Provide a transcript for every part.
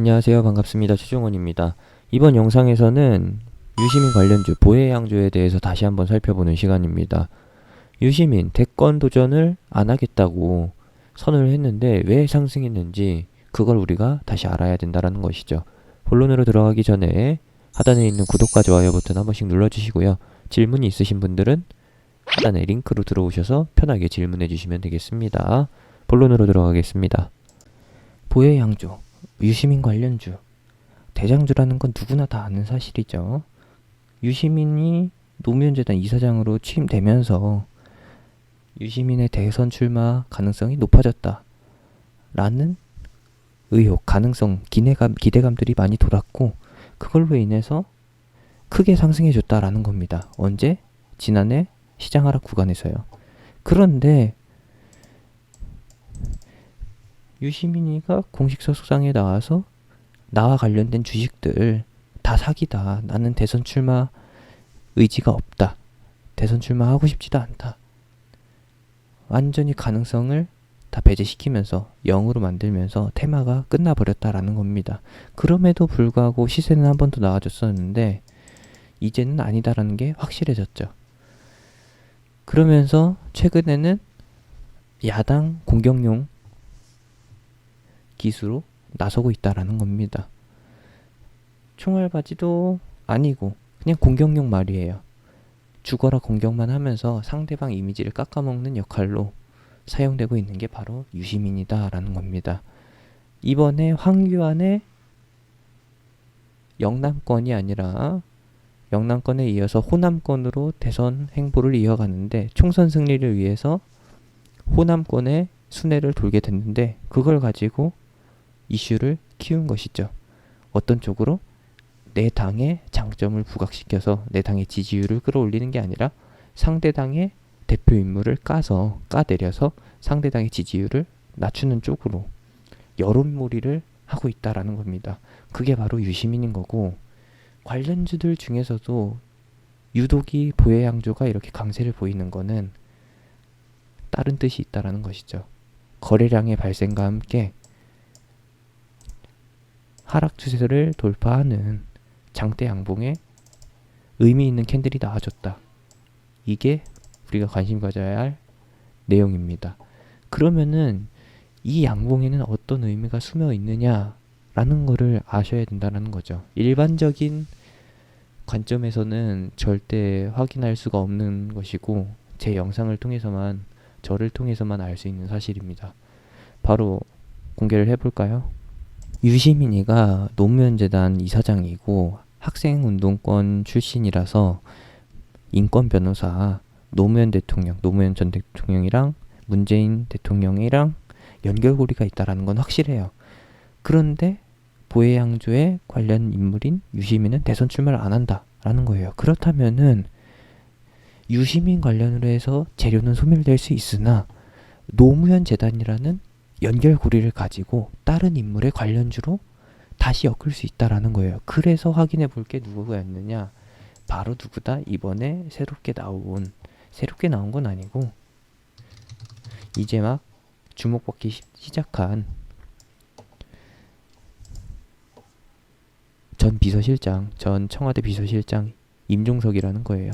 안녕하세요. 반갑습니다. 최종원입니다. 이번 영상에서는 유시민 관련주 보혜양조에 대해서 다시 한번 살펴보는 시간입니다. 유시민 대권 도전을 안 하겠다고 선언을 했는데 왜 상승했는지 그걸 우리가 다시 알아야 된다는 것이죠. 본론으로 들어가기 전에 하단에 있는 구독과 좋아요 버튼 한 번씩 눌러주시고요. 질문이 있으신 분들은 하단에 링크로 들어오셔서 편하게 질문해 주시면 되겠습니다. 본론으로 들어가겠습니다. 보혜양조 유시민 관련주 대장주라는 건 누구나 다 아는 사실이죠. 유시민이 노무현재단 이사장으로 취임되면서 유시민의 대선 출마 가능성이 높아졌다. 라는 의혹, 가능성, 기대감, 기대감들이 많이 돌았고 그걸로 인해서 크게 상승해줬다라는 겁니다. 언제? 지난해 시장 하락 구간에서요. 그런데 유시민이가 공식 소속상에 나와서 나와 관련된 주식들 다 사기다. 나는 대선 출마 의지가 없다. 대선 출마하고 싶지도 않다. 완전히 가능성을 다 배제시키면서 0으로 만들면서 테마가 끝나버렸다라는 겁니다. 그럼에도 불구하고 시세는 한 번 더 나와줬었는데 이제는 아니다라는 게 확실해졌죠. 그러면서 최근에는 야당 공격용 기수로 나서고 있다라는 겁니다. 총알바지도 아니고 그냥 공격용 말이에요. 죽어라 공격만 하면서 상대방 이미지를 깎아먹는 역할로 사용되고 있는 게 바로 유시민이다라는 겁니다. 이번에 황교안의 영남권이 아니라 영남권에 이어서 호남권으로 대선 행보를 이어가는데 총선 승리를 위해서 호남권의 순회를 돌게 됐는데 그걸 가지고 이슈를 키운 것이죠. 어떤 쪽으로 내 당의 장점을 부각시켜서 내 당의 지지율을 끌어올리는 게 아니라 상대 당의 대표 인물을 까서 까내려서 상대 당의 지지율을 낮추는 쪽으로 여론몰이를 하고 있다라는 겁니다. 그게 바로 유시민인 거고 관련주들 중에서도 유독이 보혜양조가 이렇게 강세를 보이는 거는 다른 뜻이 있다라는 것이죠. 거래량의 발생과 함께 하락 추세를 돌파하는 장대 양봉에 의미 있는 캔들이 나와줬다. 이게 우리가 관심 가져야 할 내용입니다. 그러면은 이 양봉에는 어떤 의미가 숨어 있느냐라는 거를 아셔야 된다는 거죠. 일반적인 관점에서는 절대 확인할 수가 없는 것이고 제 영상을 통해서만 저를 통해서만 알 수 있는 사실입니다. 바로 공개를 해볼까요? 유시민이가 노무현재단 이사장이고 학생운동권 출신이라서 인권 변호사 노무현 대통령, 노무현 전 대통령이랑 문재인 대통령이랑 연결고리가 있다라는 건 확실해요. 그런데 보혜양조의 관련 인물인 유시민은 대선 출마를 안 한다라는 거예요. 그렇다면은 유시민 관련으로 해서 재료는 소멸될 수 있으나 노무현 재단이라는 연결고리를 가지고 다른 인물의 관련주로 다시 엮을 수 있다라는 거예요. 그래서 확인해 볼 게 누구였느냐? 바로 누구다? 이번에 새롭게 나온 새롭게 나온 건 아니고 이제 막 주목받기 시, 시작한 전 비서실장, 전 청와대 비서실장 임종석이라는 거예요.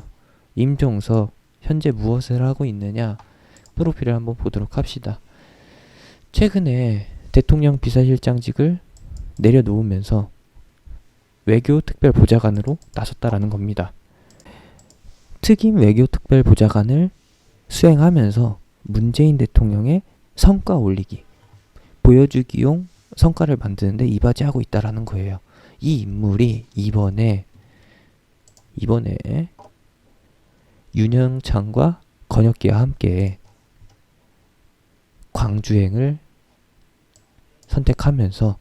임종석 현재 무엇을 하고 있느냐 프로필을 한번 보도록 합시다. 최근에 대통령 비서실장직을 내려놓으면서 외교 특별 보좌관으로 나섰다라는 겁니다. 특임 외교 특별 보좌관을 수행하면서 문재인 대통령의 성과 올리기, 보여주기용 성과를 만드는데 이바지하고 있다라는 거예요. 이 인물이 이번에 이번에 윤영창과 권혁기와 함께 광주행을 선택하면서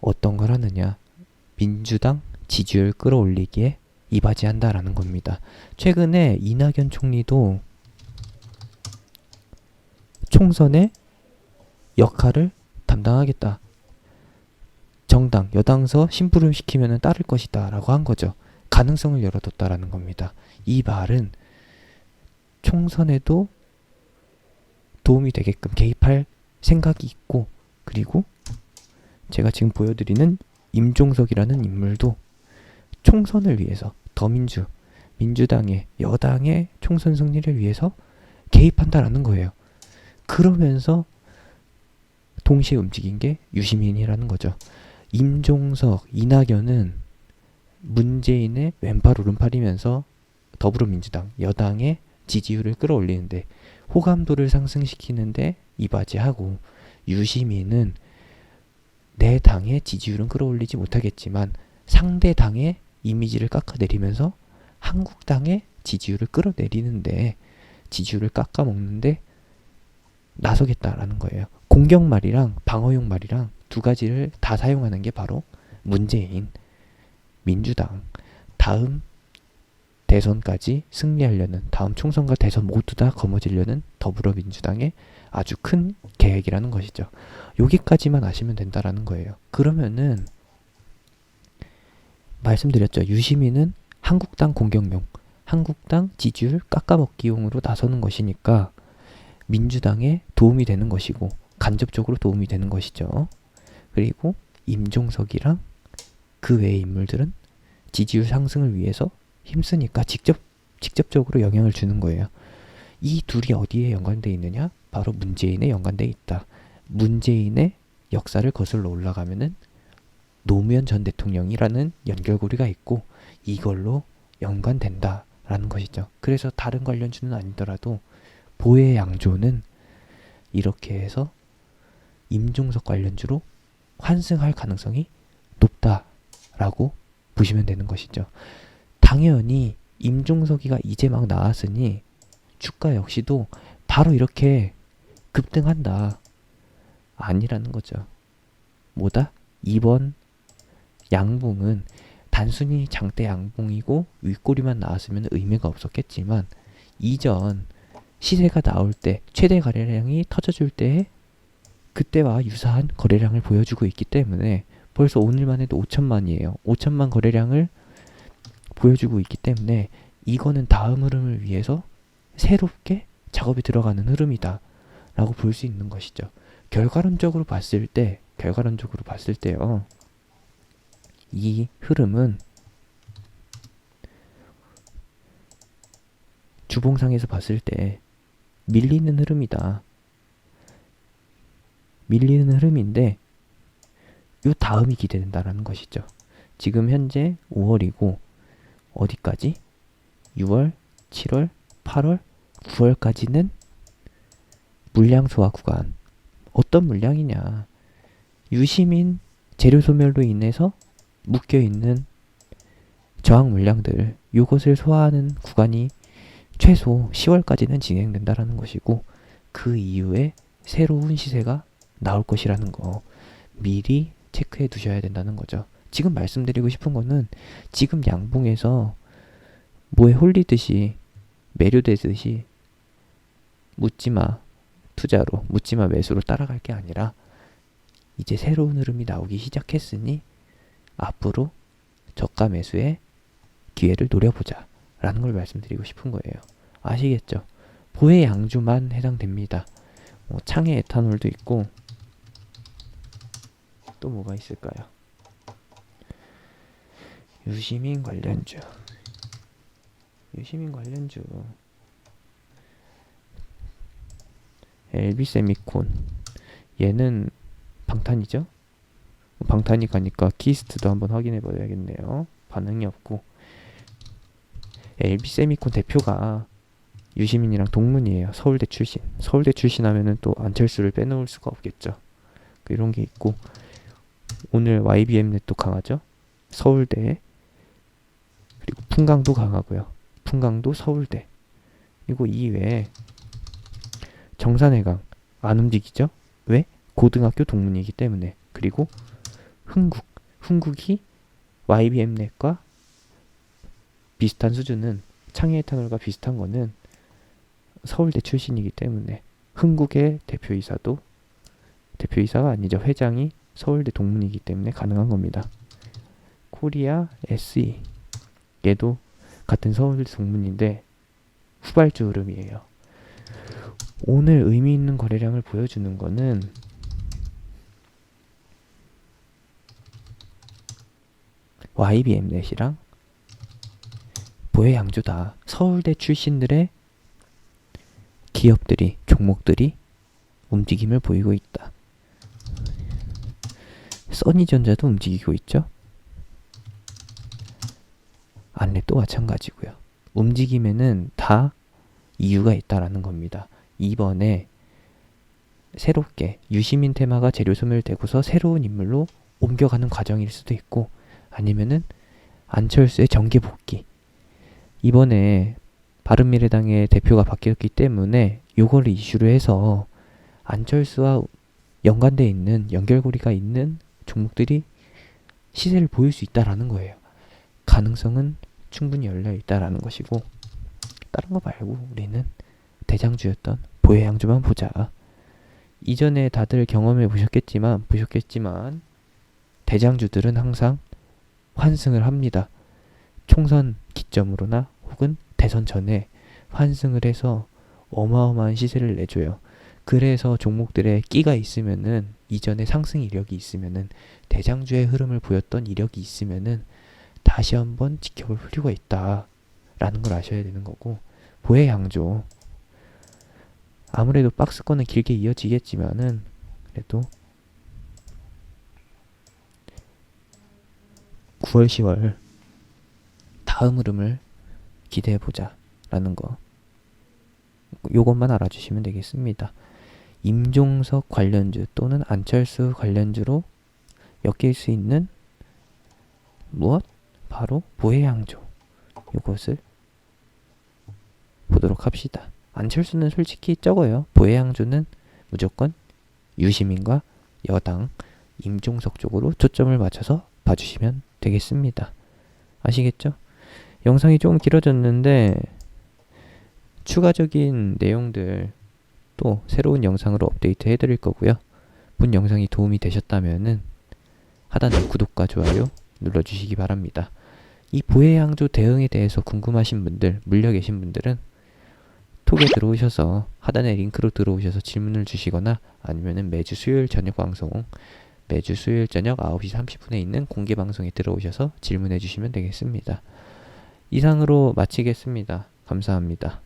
어떤 걸 하느냐 민주당 지지율 끌어올리기에 이바지한다라는 겁니다. 최근에 이낙연 총리도 총선의 역할을 담당하겠다. 정당, 여당서 심부름 시키면 따를 것이다. 라고 한 거죠. 가능성을 열어뒀다라는 겁니다. 이 말은 총선에도 도움이 되게끔 개입할 생각이 있고, 그리고 제가 지금 보여드리는 임종석이라는 인물도 총선을 위해서 더민주 민주당의 여당의 총선 승리를 위해서 개입한다라는 거예요. 그러면서 동시에 움직인 게 유시민이라는 거죠. 임종석, 이낙연은 문재인의 왼팔 오른팔이면서 더불어민주당 여당의 지지율을 끌어올리는데 호감도를 상승시키는데 이바지하고 유시민은 내 당의 지지율은 끌어올리지 못하겠지만 상대 당의 이미지를 깎아내리면서 한국당의 지지율을 끌어내리는데 지지율을 깎아먹는데 나서겠다라는 거예요. 공격 말이랑 방어용 말이랑 두 가지를 다 사용하는 게 바로 문재인, 민주당, 다음 대선까지 승리하려는 다음 총선과 대선 모두 다 거머쥐려는 더불어민주당의 아주 큰 계획이라는 것이죠. 여기까지만 아시면 된다라는 거예요. 그러면은 말씀드렸죠. 유시민은 한국당 공격용, 한국당 지지율 깎아먹기용으로 나서는 것이니까 민주당에 도움이 되는 것이고 간접적으로 도움이 되는 것이죠. 그리고 임종석이랑 그 외의 인물들은 지지율 상승을 위해서 힘쓰니까 직접 직접적으로 영향을 주는 거예요. 이 둘이 어디에 연관돼 있느냐? 바로 문재인에 연관돼 있다. 문재인의 역사를 거슬러 올라가면은 노무현 전 대통령이라는 연결고리가 있고 이걸로 연관된다라는 것이죠. 그래서 다른 관련주는 아니더라도 보혜 양조는 이렇게 해서 임종석 관련주로 환승할 가능성이 높다라고 보시면 되는 것이죠. 당연히 임종석이가 이제 막 나왔으니 주가 역시도 바로 이렇게 급등한다. 아니라는 거죠. 뭐다? 이번 양봉은 단순히 장대 양봉이고 윗꼬리만 나왔으면 의미가 없었겠지만 이전 시세가 나올 때 최대 거래량이 터져줄 때 그때와 유사한 거래량을 보여주고 있기 때문에 벌써 오늘만 해도 5천만이에요. 5천만 거래량을 보여주고 있기 때문에 이거는 다음 흐름을 위해서 새롭게 작업이 들어가는 흐름이다. 라고 볼 수 있는 것이죠. 결과론적으로 봤을 때, 결과론적으로 봤을 때요. 이 흐름은 주봉상에서 봤을 때 밀리는 흐름이다. 밀리는 흐름인데 요 다음이 기대된다라는 것이죠. 지금 현재 5월이고 어디까지? 6월, 7월, 8월, 9월까지는 물량 소화 구간. 어떤 물량이냐? 유시민 재료 소멸로 인해서 묶여 있는 저항 물량들 요것을 소화하는 구간이 최소 10월까지는 진행된다라는 것이고 그 이후에 새로운 시세가 나올 것이라는 거 미리 체크해 두셔야 된다는 거죠. 지금 말씀드리고 싶은 거는 지금 양봉에서 뭐에 홀리듯이 매료되듯이 묻지마 투자로 묻지마 매수로 따라갈 게 아니라 이제 새로운 흐름이 나오기 시작했으니 앞으로 저가 매수의 기회를 노려보자 라는 걸 말씀드리고 싶은 거예요. 아시겠죠? 보혜 양주만 해당됩니다. 뭐 창의 에탄올도 있고 또 뭐가 있을까요? 유시민 관련주 유시민 관련주 엘비 세미콘 얘는 방탄이죠? 방탄이 가니까 키스트도 한번 확인해 봐야겠네요. 반응이 없고 엘비 세미콘 대표가 유시민이랑 동문이에요. 서울대 출신. 서울대 출신 하면은 또 안철수를 빼놓을 수가 없겠죠. 이런 게 있고 오늘 YBM 넷도 강하죠. 서울대 그리고 풍강도 강하고요. 풍강도 서울대 그리고 이외에 정산해강 안 움직이죠? 왜? 고등학교 동문이기 때문에 그리고 흥국 흥국이 YBM 넷과 비슷한 수준은 창의에탄올과 비슷한 거는 서울대 출신이기 때문에 흥국의 대표이사도 대표이사가 아니죠 회장이 서울대 동문이기 때문에 가능한 겁니다. 코리아 SE 얘도 같은 서울대 동문인데 후발주 흐름이에요. 오늘 의미 있는 거래량을 보여주는 거는 YBM넷이랑 보혜양조다. 서울대 출신들의 기업들이 종목들이 움직임을 보이고 있다. 써니전자도 움직이고 있죠. 안랩도 마찬가지고요. 움직임에는 다 이유가 있다라는 겁니다. 이번에 새롭게 유시민 테마가 재료 소멸되고서 새로운 인물로 옮겨가는 과정일 수도 있고 아니면은 안철수의 정계 복귀. 이번에 바른미래당의 대표가 바뀌었기 때문에 요거를 이슈로 해서 안철수와 연관돼 있는 연결고리가 있는 종목들이 시세를 보일 수 있다라는 거예요. 가능성은 충분히 열려 있다라는 것이고 다른 거 말고 우리는 대장주였던 보혜양주만 보자. 이전에 다들 경험해 보셨겠지만 보셨겠지만 대장주들은 항상 환승을 합니다. 총선 기점으로나 혹은 대선 전에 환승을 해서 어마어마한 시세를 내줘요. 그래서 종목들의 끼가 있으면은 이전에 상승 이력이 있으면은 대장주의 흐름을 보였던 이력이 있으면은 다시 한번 지켜볼 필요가 있다 라는 걸 아셔야 되는 거고 보혜 양조 아무래도 박스권은 길게 이어지겠지만은 그래도 9월 10월 다음 흐름을 기대해 보자 라는 거 요것만 알아주시면 되겠습니다. 임종석 관련주 또는 안철수 관련주로 엮일 수 있는 무엇? 바로 보혜양조 요것을 보도록 합시다. 안철수는 솔직히 적어요. 보혜양조는 무조건 유시민과 여당 임종석 쪽으로 초점을 맞춰서 봐주시면 되겠습니다. 아시겠죠? 영상이 조금 길어졌는데 추가적인 내용들 또 새로운 영상으로 업데이트 해드릴 거고요. 본 영상이 도움이 되셨다면은 하단에 구독과 좋아요 눌러주시기 바랍니다. 이 보혜양조 대응에 대해서 궁금하신 분들, 물려 계신 분들은 톡에 들어오셔서 하단에 링크로 들어오셔서 질문을 주시거나 아니면은 매주 수요일 저녁 방송 매주 수요일 저녁 9시 30분에 있는 공개 방송에 들어오셔서 질문해 주시면 되겠습니다. 이상으로 마치겠습니다. 감사합니다.